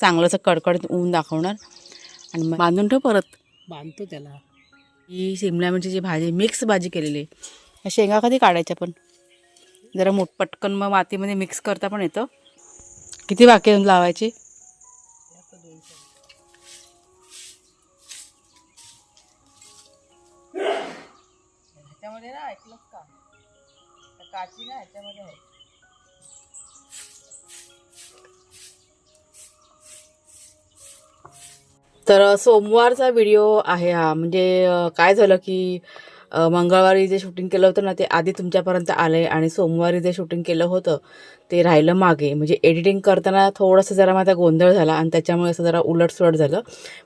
चांगलं असं कडकडीत ऊन दाखवणार. आणि मग बांधून ठेव परत. बांधतो त्याला. ही शिमला मिरचीची भाजी मिक्स भाजी केलेली आहे. शेंगा कधी काढायच्या पण? जरा मोठ पटकन मग मातीमध्ये मिक्स करता पण येतं. किती बाकी लावायची? ना ऐकलंच का? काची ना ह्याच्यामध्ये आहे. तर सोमवारचा व्हिडिओ आहे हा. म्हणजे काय झालं की मंगळवारी जे शूटिंग केलं होतं ना ते आधी तुमच्यापर्यंत आलं आहे आणि सोमवारी जे शूटिंग केलं होतं ते राहिलं मागे. म्हणजे एडिटिंग करताना थोडंसं जरा माझा गोंधळ झाला आणि त्याच्यामुळे असं जरा उलटसुलट झालं.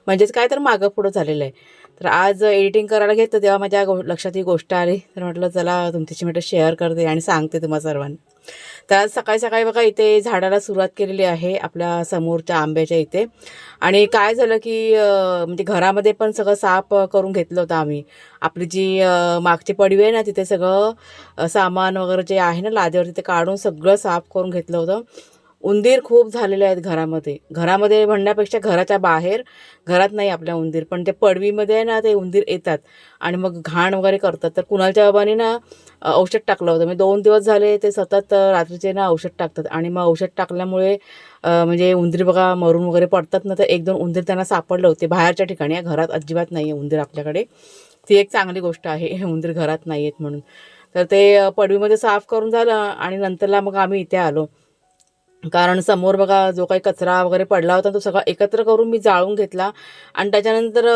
म्हणजेच काय तर मागं पुढं झालेलं आहे. तर आज एडिटिंग करायला घेतलं तेव्हा माझ्या गो लक्षात ही गोष्ट आली. तर म्हटलं चला तुमच्याशी म्हटलं शेअर करते आणि सांगते तुम्हा सर्वांना. तर आज सकाळी सकाळी बघा इथे झाडाला सुरुवात केलेली आहे आपल्या समोरच्या आंब्याच्या इथे. आणि काय झालं की म्हणजे घरामध्ये पण सगळं साफ करून घेतलं होतं आम्ही. आपली जी मागची पडवी आहे ना तिथे सगळं सामान वगैरे जे आहे ना लादेवर तिथे काढून सगळं साफ करून घेतलं होतं. उंदीर खूप झालेले आहेत घरामध्ये. घरामध्ये म्हणण्यापेक्षा घराच्या बाहेर घरात नाही आपल्या उंदीर पण ते पडवीमध्ये आहे ना ते उंदीर येतात. आणि मग घाण वगैरे करतात. तर कुणालच्या बाबांनी ना औषध टाकलं होतं. म्हणजे दोन दिवस झाले ते सतत रात्रीचे ना औषध टाकतात. आणि मग औषध टाकल्यामुळे म्हणजे उंदीर बघा मरून वगैरे पडतात ना तर एक दोन उंदीर त्यांना सापडले होते. बाहेरच्या ठिकाणी घरात अजिबात नाही आहे उंदीर आपल्याकडे. ती एक चांगली गोष्ट आहे. उंदीर घरात नाही आहेत म्हणून. तर ते पडवीमध्ये साफ करून झालं आणि नंतरला मग आम्ही इथे आलो. कारण समोर बघा जो काही कचरा वगैरे पडला होता तो सगळा एकत्र करून मी जाळून घेतला. आणि त्याच्यानंतर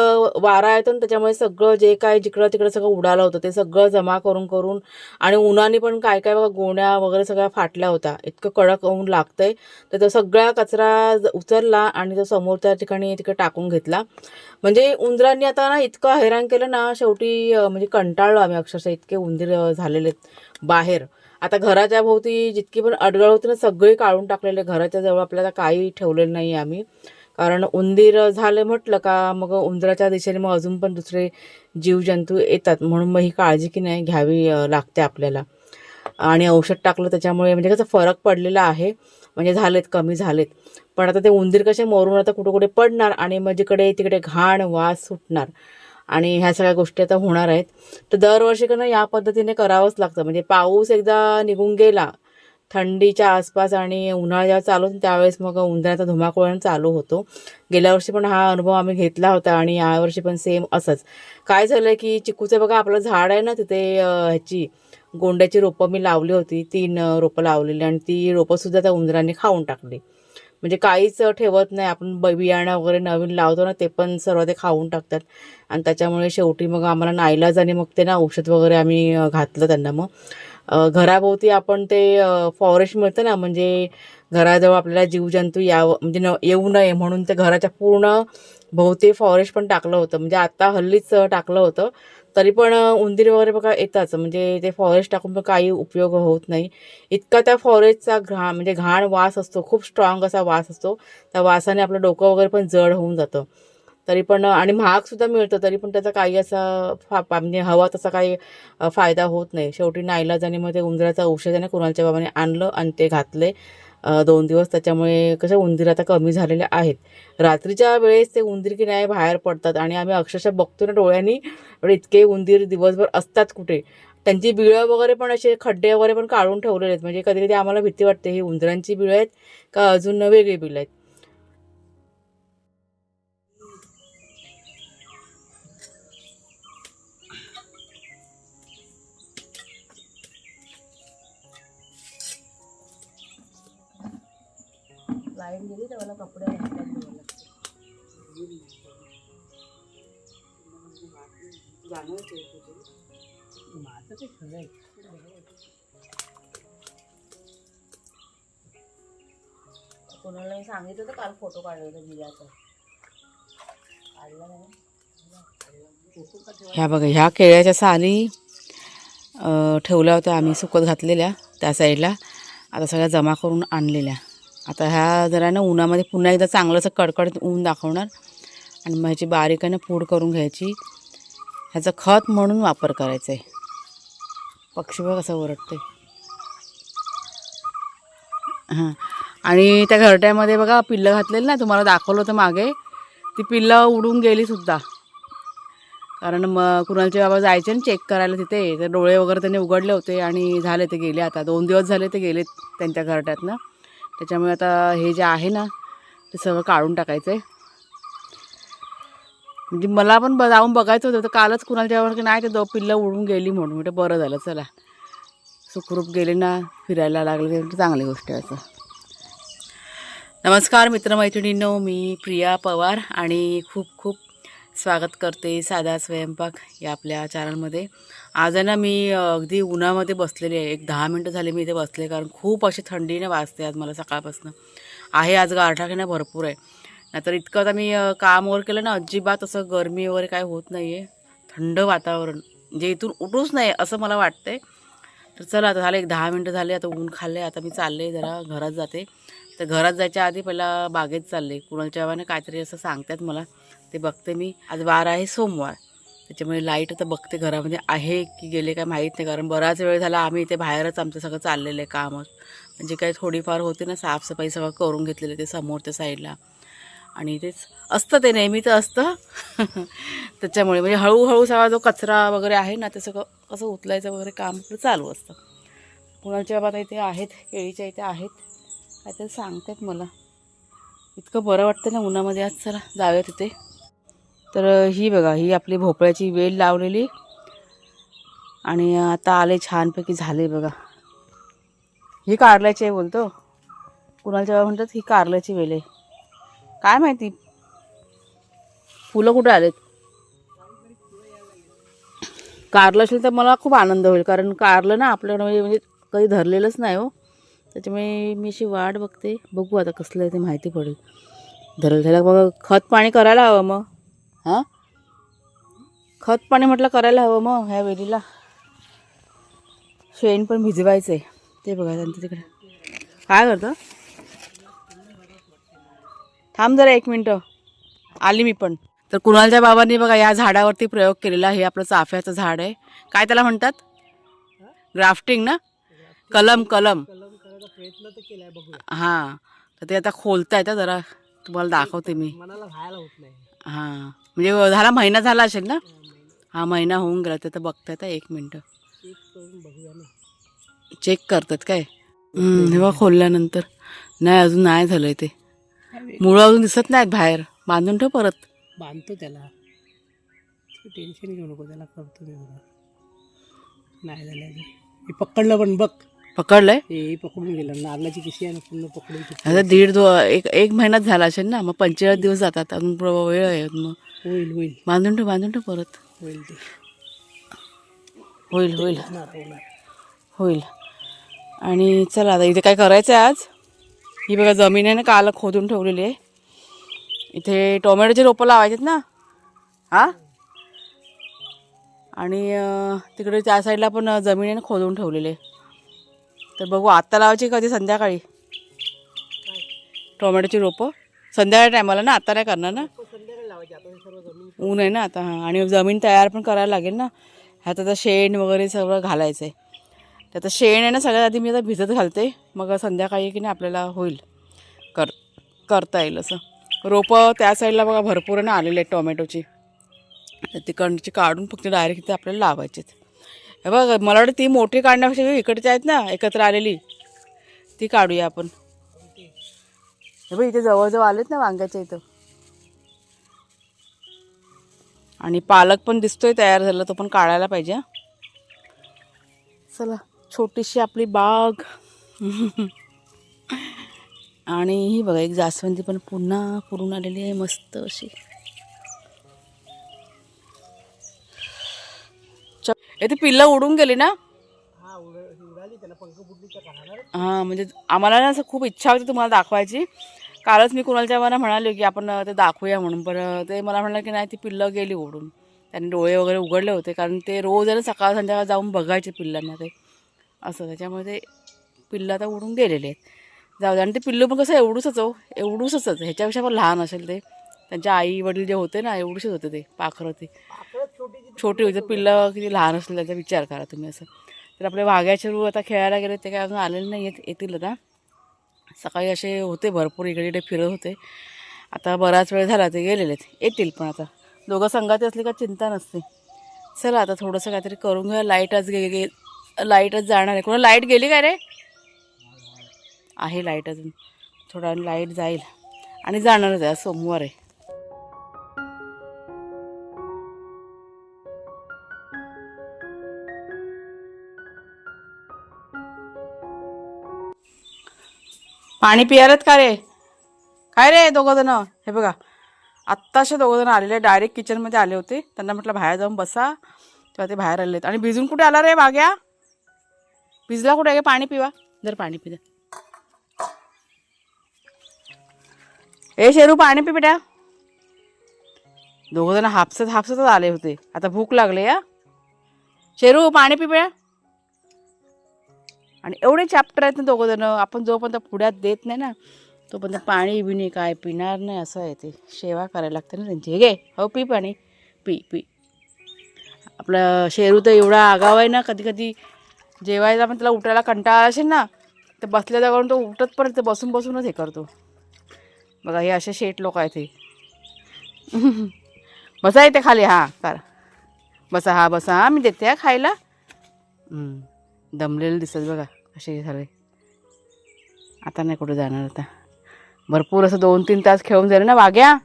वारा येतो ना त्याच्यामुळे सगळं जे काय जिकडं तिकडं सगळं उडालं होतं ते सगळं जमा करून करून आणि उन्हाने पण काय काय बघा गोण्या वगैरे सगळ्या फाटल्या होत्या. इतकं कडक ऊन लागतंय. तर तो सगळा कचरा उचलला आणि तो समोरच्या ठिकाणी तिकडे टाकून घेतला. म्हणजे उंदरांनी आता ना इतकं हैराण केलं ना शेवटी म्हणजे कंटाळलो आम्ही अक्षरशः इतके उंदीर झालेले आहेत बाहेर. आता घराच्या भोवती जितकी पण अडगळ होती ना सगळी काढून टाकलेले घराच्या जवळ आपल्याला काही ठेवलेलं नाही आम्ही. कारण उंदीर झाले म्हटलं का मग उंदराच्या दिशेने मग अजून पण दुसरे जीवजंतू येतात. म्हणून मग ही काळजी की नाही घ्यावी लागते आपल्याला. आणि औषध टाकलं त्याच्यामुळे म्हणजे कसं फरक पडलेला आहे. म्हणजे झालेत कमी झालेत. पण आता ते उंदीर कसे मोरून आता कुठे कुठे पडणार आणि मग जिकडे तिकडे घाण वास सुटणार. आणि ह्या सगळ्या गोष्टी आता होणार आहेत. तर दरवर्षी का ना या पद्धतीने करावंच लागतं. म्हणजे पाऊस एकदा निघून गेला थंडीच्या आसपास आणि उन्हाळा जेव्हा चालू होतो त्यावेळेस मग उंदराचा धुमाकूळ चालू होतो. गेल्या वर्षी पण हा अनुभव आम्ही घेतला होता आणि यावर्षी पण सेम असंच. काय झालं की चिकूचं बघा आपलं झाड आहे ना तिथे ह्याची गोंड्याची रोपं मी लावली होती. तीन रोपं लावलेली आणि ती रोपंसुद्धा त्या उंदरांनी खाऊन टाकली. म्हणजे काहीच ठेवत नाही. आपण ब- बियाणं वगैरे नवीन लावतो ना ते पण सर्व ते खाऊन टाकतात. आणि त्याच्यामुळे शेवटी मग आम्हाला नाईलाज आणि मग ते ना औषध वगैरे आम्ही घातलं त्यांना मग. घराभोवती आपण ते फॉरेस्ट मिळतं ना म्हणजे घराजवळ आपल्याला जीवजंतू यावं म्हणजे न येऊ नये म्हणून ते घराच्या पूर्ण भोवती फॉरेस्ट पण टाकलं होतं. म्हणजे आता हल्लीच टाकलं होतं. तरी पण उंदीर वगैरे बघा येताच. म्हणजे ते फॉरेस्ट टाकून पण काही उपयोग होत नाही. इतका त्या फॉरेस्टचा घाण म्हणजे घाण वास असतो. खूप स्ट्रॉंग असा वास असतो. त्या वासाने आपलं डोकं वगैरे पण जड होऊन जातं. तरी पण आणि महागसुद्धा मिळतं. तरी पण त्याचा काही असा फा म्हणजे हवा तसा काही फायदा होत नाही. शेवटी नाईलाजाने मग ते उंदराचं आणि कुणालच्या बाबाने आणलं आणि ते घातले. दोन दिवस त्याच्यामुळे कसं उंदीर आता कमी झालेले आहेत. रात्रीच्या वेळेस ते उंदीर की नाही बाहेर पडतात आणि आम्ही अक्षरशः बघतो ना डोळ्यांनी इतके उंदीर दिवसभर असतात कुठे? त्यांची बिळं वगैरे पण असे खड्डे वगैरे पण काढून ठेवलेले आहेत. म्हणजे कधी कधी आम्हाला भीती वाटते ही उंदरांची बिळं आहेत का अजून वेगळी बिळं आहेत? लाइट गेली तर मला कपडे माझं ते खरं आहे. कोणाला सांगितलं काल फोटो काढला होता काढला नाही. ह्या बघा ह्या केळ्याच्या साली ठेवल्या होत्या आम्ही सुकत घातलेल्या त्या साईडला. आता सगळ्या जमा करून आणलेल्या. आता ह्या जरा ना उन्हामध्ये पुन्हा एकदा चांगलं असं ऊन दाखवणार. आणि मग ह्याची बारीक ना पूड करून घ्यायची. ह्याचं खत म्हणून वापर करायचा आहे. पक्षी बघ कसं ओरडते हां. आणि त्या घरट्यामध्ये बघा पिल्लं घातलेलं ना तुम्हाला दाखवलं होतं मागे. ती पिल्लं उडून गेली सुद्धा. कारण मग कुणालचे बाबा जायचे ना चेक करायला तिथे तर डोळे वगैरे त्यांनी उघडले होते आणि झाले ते गेले आता. दोन दिवस झाले ते गेले त्यांच्या घरट्यातनं. त्याच्यामुळे आता हे जे आहे ना ते सगळं काढून टाकायचं आहे म्हणजे मला पण ब- जाऊन बघायचं होतं तर कालच कुणाला जेव्हा की नाही ते दो पिल्लं उडून गेली म्हणून. म्हणजे बरं झालं चला. सुखरूप गेले ना फिरायला लागले चांगली गोष्ट आहे असं. नमस्कार मित्रमैत्रिणींनो मी प्रिया पवार आणि खूप खूप स्वागत करते साधा स्वयंपाक या आपल्या चॅनलमध्ये आज आहे ना मी अगदी उन्हामध्ये बसलेली आहे. एक दहा मिनटं झाली मी इथे बसले कारण खूप अशी थंडीने वाजते आज मला सकाळपासून. आहे आज गारठा भरपूर आहे. नाहीतर इतकं आता मी काम वगैरे केलं ना अजिबात असं गरमी वगैरे काय होत नाही आहे थंड वातावरण. म्हणजे इथून उठूच नाही असं मला वाटतंय. तर चला आता झालं एक दहा मिनटं झाले आता ऊन खाल्ले आता मी चालले जरा घरात जाते. तर घरात जायच्या आधी पहिला बागेत चालले. कुणाच्या बाबाने काहीतरी असं सांगतात मला. ते बघते मी. आज वार आहे सोमवार. त्याच्यामुळे लाइट आता बघते घरामध्ये आहे की गेले काय माहीत नाही. कारण बराच वेळ झाला आम्ही इथे बाहेरच आमचं सगळं चाललेलं आहे कामच म्हणजे काही थोडीफार होते ना साफसफाई सगळं करून घेतलेलं ते समोरच्या साईडला आणि तेच असतं ते नेहमीच असतं. त्याच्यामुळे म्हणजे हळूहळू सगळा जो कचरा वगैरे आहे ना ते सगळं कसं उचलायचं वगैरे काम चालू असतं. कुणाच्या बाबा इथे आहेत केळीच्या इथे आहेत काहीतरी सांगतात मला. इतकं बरं वाटतं ना उन्हामध्ये आज चला जाऊया तिथे तर ही बघा ही आपली भोपळ्याची वेल लावलेली. आणि आता आले छानपैकी झाले बघा. ही कारल्याची आहे बोलतो. कुणाच्या म्हणतात ही कारल्याची वेल आहे. काय माहिती? फुलं कुठे आलेत? कारलं असेल तर मला खूप आनंद होईल कारण कारलं ना आपल्याकडं म्हणजे म्हणजे कधी धरलेलंच नाही हो. त्याच्यामुळे मी अशी वाट बघते. बघू आता कसलं आहे ते माहिती पडेल. धरलं त्याला मग खत पाणी करायला हवं मग. हां? खत पाणी म्हटलं करायला हवं मग ह्या वेलीला. शेण पण भिजवायचं आहे ते बघा त्यांचं तिकडे. काय करतं? थांब जरा एक मिनटं. आली मी पण. तर कुणालच्या बाबांनी बघा या झाडावरती प्रयोग केलेला हे आपलं चाफ्याचं झाड आहे. काय त्याला म्हणतात? ग्राफ्टिंग ना? कलम कलम. हां. तर ते आता खोलताय हं जरा. तुम्हाला दाखवते मी. मनाला होत नाही. हां. म्हणजे झाला महिना झाला असेल ना? हा महिना होऊन गेला. तर बघतात एक मिनटं. चेक चेक करतात काय? तेव्हा खोलल्यानंतर. नाही अजून नाही झालंय ते. मुळं अजून दिसत नाहीत बाहेर. बांधून ठेव परत. बांधतो त्याला. टेन्शन घेऊ नको त्याला करतो नाही झालं पकडलं पण बघ. पकडलंय? हे पकडून गेलं. नारळाची पिशी आहे ना पूर्ण पकडून. आता दीड दो एक एक महिनाच झाला असेल ना मग पंचेचाळीस दिवस जातात. अजून वेळ आहे मग. होईल होईल. बांधून ठेव बांधून ठेव परत. होईल ते. होईल होईल. होणार. होईल. आणि चला आता इथे काय करायचं आहे आज? ही बघा जमीन आहे ना काल खोदून ठेवलेली आहे. इथे टोमॅटोचे रोपं लावायचे ना? हां? आणि अं, तिकडे त्या साईडला पण अं, जमीन आहे ना खोदून ठेवलेली आहे. तर बघू आत्ता लावायची कधी? संध्याकाळी. टोमॅटोची रोपं. संध्याकाळी टायमाला ना? आता नाही करणार ना? ऊन आहे ना आता हां. आणि जमीन तयार पण करायला लागेल ना? ह्यात आता शेण वगैरे सगळं घालायचं आहे तर आता शेण आहे ना सगळ्यात आधी मी आता भिजत घालते. मग संध्याकाळी की नाही आपल्याला होईल. कर करता येईल असं. रोपं त्या साईडला बघा भरपूर आहे ना आलेले आहेत टोमॅटोची. तिकडची काढून फक्त डायरेक्ट इथे आपल्याला लावायचे हे बघ मला वाटतं ती मोठी काढण्यापेक्षा इकडची आहेत ना एकत्र आलेली. ती काढूया आपण. हे बघ इथे जवळजवळ आलेत ना वांग्याच्या इथं. आणि पालक पण दिसतोय तयार झाला तो पण काढायला पाहिजे चला छोटीशी आपली बाग. आणि ही बघा एक जास्वंदी पण पुन्हा पुरून आलेली आहे मस्त अशी. ए ती पिल्लं उडून गेली ना? हा हां म्हणजे आम्हाला ना असं खूप इच्छा होती तुम्हाला दाखवायची. कालच मी कुणालच्या मला म्हणाले की आपण ते दाखवूया म्हणून पण ते मला म्हणाले की नाही ती पिल्लं गेली ओढून त्यांनी डोळे वगैरे उघडले होते कारण ते रोज आहे ना सकाळ संध्याकाळ जाऊन बघायचे पिल्लांना ते. असं त्याच्यामुळे ते पिल्लं आता उडून गेलेले आहेत. जाऊ दे आणि ते पिल्लू पण कसं एवढूसच हो एवढूसच ह्याच्यापेक्षा पण लहान असेल ते. त्यांच्या आई वडील जे होते ना एवढूसेच होते ते पाखरं ते. छोटी होती पिल्लं किती लहान असतील त्याचा विचार करा तुम्ही असं. तर आपले वाघ्याचे रू आता खेळायला गेले ते काय अजून आलेले नाही आहेत येतील आता. सकाळी असे होते भरपूर इकडे इकडे फिरत होते. आता बराच वेळ झाला ते गेलेलेत येतील पण आता. दोघं संघात असली का चिंता नसते. चला आता थोडंसं काहीतरी करून घेऊया लाईटच गे गे लाईटच जाणार आहे. कोणा लाइट गेली काय रे? आहे लाइट अजून. थोडा लाइट जाईल. आणि जाणारच आहे सोमवार आहे. पाणी पियारत का रे? काय रे दोघंजणं हे बघा आत्ताशे दोघंजणं आलेले डायरेक्ट किचनमध्ये आले होते. त्यांना म्हटलं बाहेर जाऊन बसा. तेव्हा ते बाहेर आलेत. आणि भिजून कुठे आला रे बाग्या? भिजला कुठे? आहे पाणी पिवा. जर पाणी पिजा ए शेरू पाणी पी दोघंजणं हापसत हापसतच आले होते. आता भूक लागले या शेरू पाणी पी आणि एवढे चॅप्टर आहेत ना दोघं जण आपण जोपर्यंत पुढ्यात देत नाही ना तोपर्यंत पाणी बिणी काय पिणार नाही असं आहे ते. सेवा करायला लागते ना त्यांची. हे घे हो पी पाणी. पी पी. आपलं शेरू तर एवढा आगाव आहे ना कधी कधी जेवायला पण त्याला उठायला कंटाळा असेल ना तर बसल्या जागावरून तो उठत पण ते बसून बसूनच हे करतो. बघा हे असे शेट लोक आहेत हे. बसा येते खाली हां कर. बसा हा बसा हा मी देते हा खायला. दमलेलं दिसत बघा. असे झाले. आता नाही कुठे जाणार आता. भरपूर असं दोन तीन तास खेळून झाले ना वाघ्या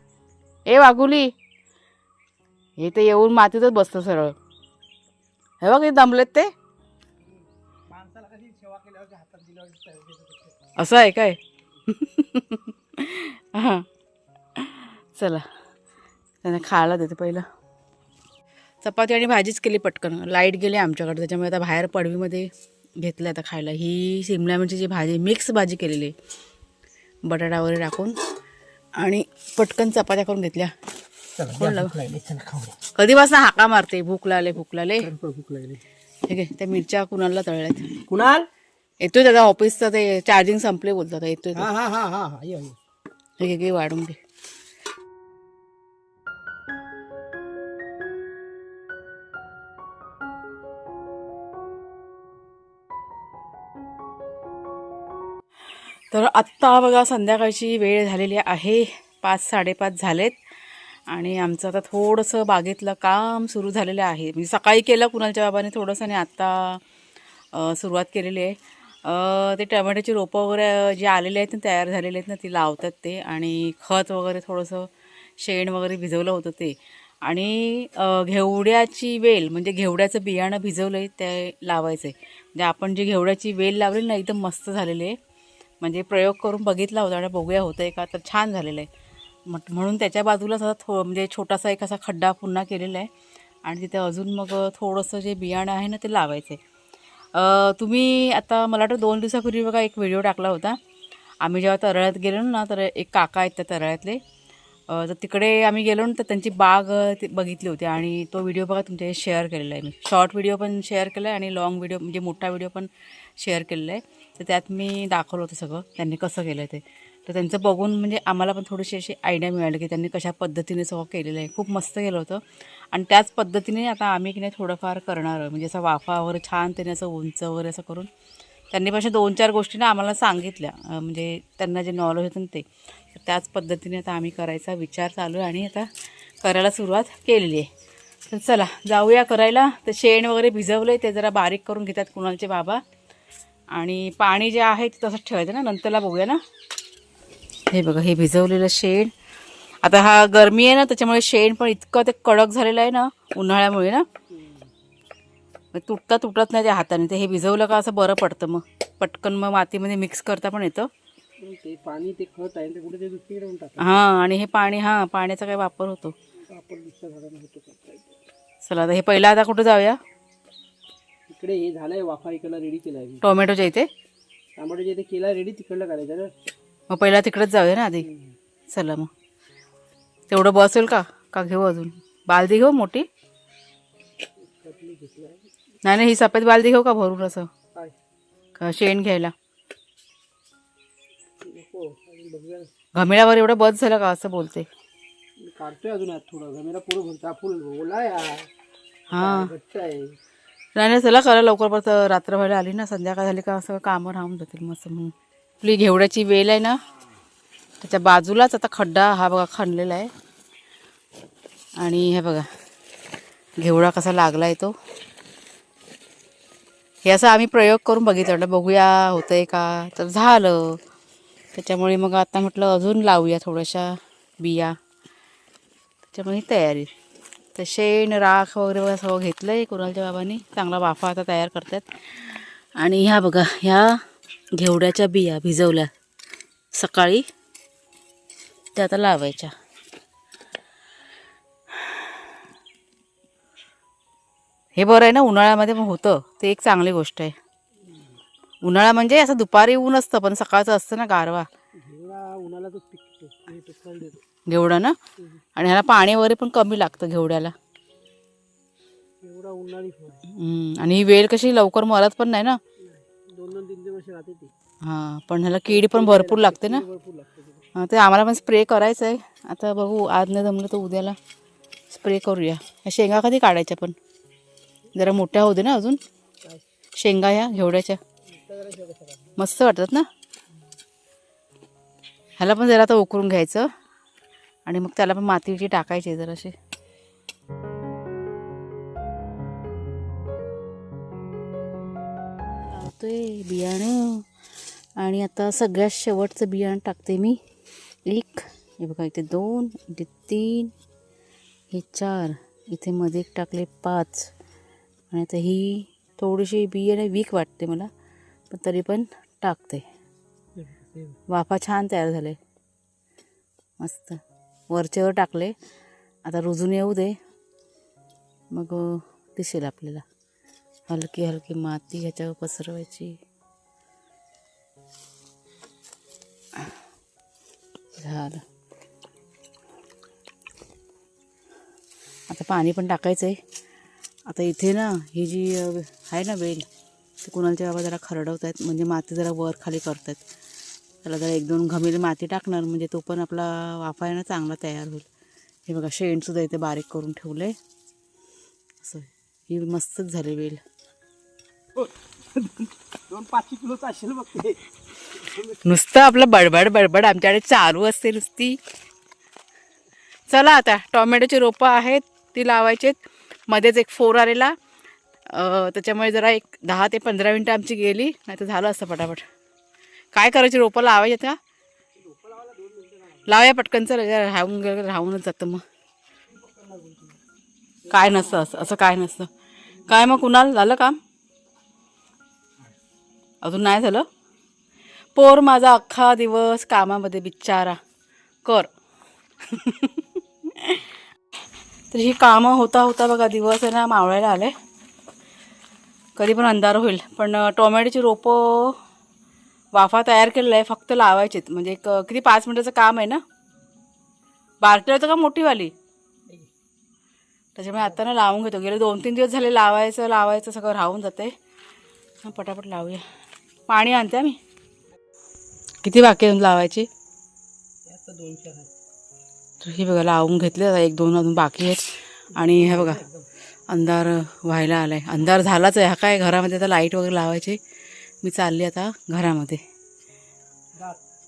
ए वाघुली. हे ते येऊन मातीतच बसतं सरळ. हे बघ हे दमलेत ते. असं आहे काय? हां. चला. त्यांना खायला देते पहिलं. चपाती आणि भाजीच केली पटकन. लाइट गेली आमच्याकडे त्याच्यामुळे आता बाहेर पडवीमध्ये घेतलं आता खायला. ही शिमला मिरचीची भाजी मिक्स भाजी केलेली आहे. बटाटा वगैरे टाकून आणि पटकन चपात्या करून घेतल्या. कधीपासून हाका मारते? भूक लागले भूक लागले. भूक लागली. ठीक आहे त्या मिरच्या कुणाला तळल्यात? कुणाल? येतोय त्याचा ऑफिसचं ते चार्जिंग संपले बोलतात येतोय. हा हा हा हा हा. हे घे, घे वाढून घे. तर आत्ता बघा संध्याकाळची वेळ झालेली आहे. पाच साडेपाच झालेत. आणि आमचं आता थोडंसं बागेतलं काम सुरू झालेलं आहे. म्हणजे सकाळी केलं कुणालच्या बाबाने थोडंसं आणि आत्ता सुरुवात केलेली आहे. ते टमॅटोची रोपं वगैरे जे आलेले आहेत ना तयार झालेले आहेत ना ती लावतात ते. आणि खत वगैरे थोडंसं शेण वगैरे भिजवलं होतं ते. आणि घेवड्याची वेल म्हणजे घेवड्याचं बियाणं भिजवलं आहे ते लावायचं आहे म्हणजे आपण जी घेवड्याची वेल लावली ना एकदम मस्त झालेली आहे. म्हणजे प्रयोग करून बघितला होता आणि बघूया होतं आहे का? तर छान झालेलं आहे मग म्हणून त्याच्या बाजूलाच असा थो म्हणजे छोटासा एक असा खड्डा पुन्हा केलेला आहे. आणि तिथे अजून मग थोडंसं जे बियाणं आहे ना ते लावायचं आहे तुम्ही आता मला वाटतं दोन दिवसापूर्वी बघा एक व्हिडिओ टाकला होता. आम्ही जेव्हा तरळ्यात गेलो ना तर एक काका आहेत त्या तरळ्यातले. तर तिकडे आम्ही गेलो ना तर त्यांची बाग बघितली होती आणि तो व्हिडिओ बघा तुमच्याशी शेअर केलेला आहे. मी. शॉर्ट व्हिडिओ पण शेअर केला आहे आणि लॉंग व्हिडिओ म्हणजे मोठा व्हिडिओ पण शेअर केलेला आहे. तर त्यात मी दाखवलं होतं सगळं त्यांनी कसं केलं ते. तर त्यांचं बघून म्हणजे आम्हाला पण थोडीशी अशी आयडिया मिळाली की त्यांनी कशा पद्धतीने सगळं केलेलं आहे. खूप मस्त केलं होतं. आणि त्याच पद्धतीने आता आम्ही की नाही थोडंफार करणार म्हणजे असं वाफा वगैरे छान त्याने असं उंच वगैरे असं करून त्यांनी पण दोन चार गोष्टींना आम्हाला सांगितल्या. म्हणजे त्यांना जे नॉलेज होतं ना ते. तर त्याच पद्धतीने आता आम्ही करायचा विचार चालू आहे आणि आता करायला सुरुवात केलेली आहे. तर चला जाऊया करायला. तर शेण वगैरे भिजवलं आहे ते जरा बारीक करून घेतात कुणालचे बाबा. आणि पाणी जे आहे ते तसंच ठेवायचं ना नंतरला बघूया ना. हे बघा हे भिजवलेलं शेण. आता हा गरमी आहे ना त्याच्यामुळे शेण पण इतकं ते कडक झालेलं आहे ना उन्हाळ्यामुळे ना. तुटता तुटत नाही त्या हाताने. ते हे भिजवलं का असं बरं पडतं मग. पटकन मग मातीमध्ये मिक्स करता पण येतं. ते पाणी ते खत आहे ते कुठे ते दुसरीकडे येऊन टाका हां आणि हे पाणी हां पाण्याचा काय वापर होतो. चला आता हे पहिलं आता कुठं जाऊया? इकडे हे झालंय वाफा इकडला रेडी केलाय. मी टोमॅटोच्या इथे? टमाटो जे ते केला रेडी तिकडलं करायचं. ना मग पहिला तिकडेच जाऊया ना आधी? चला मग. तेवढं बसेल का? का घेऊ अजून? बालदी घेऊ मोठी? नाही नाही ही सफेद बालदी घेऊ का भरून असं? काय? का शेण घ्यायला? नको अजून बघूया. ना. घमेल्यावर एवढं बस झालं का असं बोलते? काढतोय अजून आत थोडं. गमेला पुरं भरता. फुल ओला हां घट्ट आहे. नाही नाही चला करा लवकर परत रात्र व्हायला आली ना संध्याकाळ झाली का असं कामं राहून जातील मस्त म्हणून. आपली घेवड्याची वेल आहे ना त्याच्या बाजूलाच आता खड्डा हा बघा खणलेला आहे. आणि हे बघा घेवडा कसा लागला आहे तो. हे असं आम्ही प्रयोग करून बघितलं म्हटलं बघूया होतंय का. तर झालं. त्याच्यामुळे मग आता म्हटलं अजून लावूया थोड्याशा बिया. त्याच्यामुळे तयारी. तर शेण राख वगैरे वगैरे सगळं घेतलं आहे कुणालच्या बाबांनी. चांगला वाफा आता तयार करतात. आणि ह्या बघा ह्या घेवड्याच्या बिया भिजवल्या. सकाळी त्या आता लावायच्या. हे बरं आहे ना उन्हाळ्यामध्ये पण होतं. ते एक चांगली गोष्ट आहे. उन्हाळा म्हणजे असं दुपारी ऊन असतं पण सकाळचं असतं ना गारवा. घेवडा ना? आणि ह्याला पाणी वगैरे पण कमी लागतं घेवड्याला. आणि ही वेल कशी लवकर मरत पण नाही ना? हां पण ह्याला कीड पण भरपूर लागते ना? भरपूर लागते तिला. हां ते आम्हाला पण स्प्रे करायचं आहे. आता बघू आज नाही जमलं तर उद्याला स्प्रे करूया. ह्या शेंगा कधी काढायच्या पण? जरा मोठ्या होते ना अजून. शेंगा ह्या घेवड्याच्या. मस्त वाटतात ना? ह्याला पण जरा आता उकरून घ्यायचं. आणि मग त्याला पण मातीची टाकायची जराशी लावतोय बियाणं. आणि आता सगळ्यात शेवटचं बियाणं टाकते मी. एक हे बघा इथे दोन इथे तीन हे चार. इथे मध्ये एक टाकले पाच. आणि आता ही थोडीशी बियाणे वीक वाटते मला पण तरी पण टाकते. वाफा छान तयार झाले. मस्त. वरच्यावर टाकले. आता रुजून येऊ दे. मग दिसेल आपल्याला. हलकी हलकी माती ह्याच्यावर पसरवायची. झालं. आता पाणी पण टाकायचं आहे आता इथे ना ही जी आहे ना वेल ते कुणालच्या बाबा जरा खरडवत आहेत म्हणजे माती जरा वर खाली करतात त्याला जरा एक दोन घमेली माती टाकणार म्हणजे तो पण आपला वाफा आहे ना चांगला तयार होईल. हे बघा शेणसुद्धा इथे बारीक करून ठेवलं आहे. असं ही मस्तच झाली वेल. दोन पाचशे किलोचा असेल बघ नुसतं आपलं बडबड बडबड. आमच्याकडे चालू असते नुसती. चला आता टॉमॅटोची रोपं आहेत ती लावायचीत. मध्येच एक फोर आलेला. त्याच्यामुळे जरा एक दहा ते पंधरा मिनटं आमची गेली नाही तर झालं असतं पटापट. काय करायचे रोपं लावायचे का? लावया पटकन चल राहून गेलं राहूनच जातं मग. काय नसतं असं असं काय नसतं. काय मग कुणाल झालं काम? अजून नाही झालं? पोर माझा अख्खा दिवस कामामध्ये बिचारा कर. तर ही कामं होता होता बघा दिवस आहे ना मावळायला आले. कधी पण अंधार होईल. पण टोमॅटोची रोपं वाफा तयार केलेला आहे फक्त लावायचेत. म्हणजे एक किती पाच मिनटाचं काम आहे ना? बारकी होतं का मोठीवाली? त्याच्यामुळे आता ना लावून घेतो. गेले दोन तीन दिवस झाले लावायचं लावायचं सगळं राहून जाते पटापट लावूया. पाणी आणते आम्ही. किती बाकी आहे अजून लावायची? हे तर बघा लावून घेतले एक दोन अजून बाकी आहेत. आणि हे बघा अंधार व्हायला आला आहे अंधार झालाच आहे. हा काय घरामध्ये आता लाइट वगैरे लावायची? मी चालली आता घरामध्ये.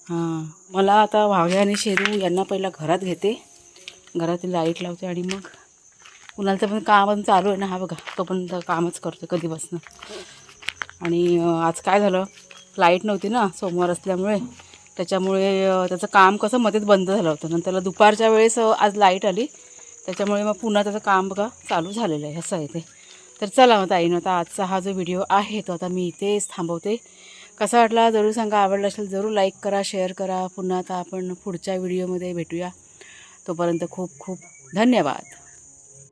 हां. मला आता वाघे आणि शेरू यांना पहिला घरात घेते. घरातील लाइट लावते आणि मग कुणाचं पण काम पण चालू आहे ना हा बघा. तो पण कामच करतो कधीपासून. आणि आज काय झालं? लाइट नव्हती ना सोमवार असल्यामुळे. त्याच्यामुळे त्याचं काम कसं मध्येच बंद झालं होतं. नंतर त्याला दुपारच्या वेळेस आज लाइट आली. त्याच्यामुळे मग पुन्हा त्याचं काम बघा चालू झालेलं आहे. असं आहे ते. तर चला मग ताईनं आता आजचा हा जो व्हिडिओ आहे तो आता मी इथेच थांबवते. कसा वाटला जरूर सांगा आवडला असेल जरूर लाईक करा शेअर करा. पुन्हा आता आपण पुढच्या व्हिडिओमध्ये भेटूया. तोपर्यंत खूप खूप धन्यवाद.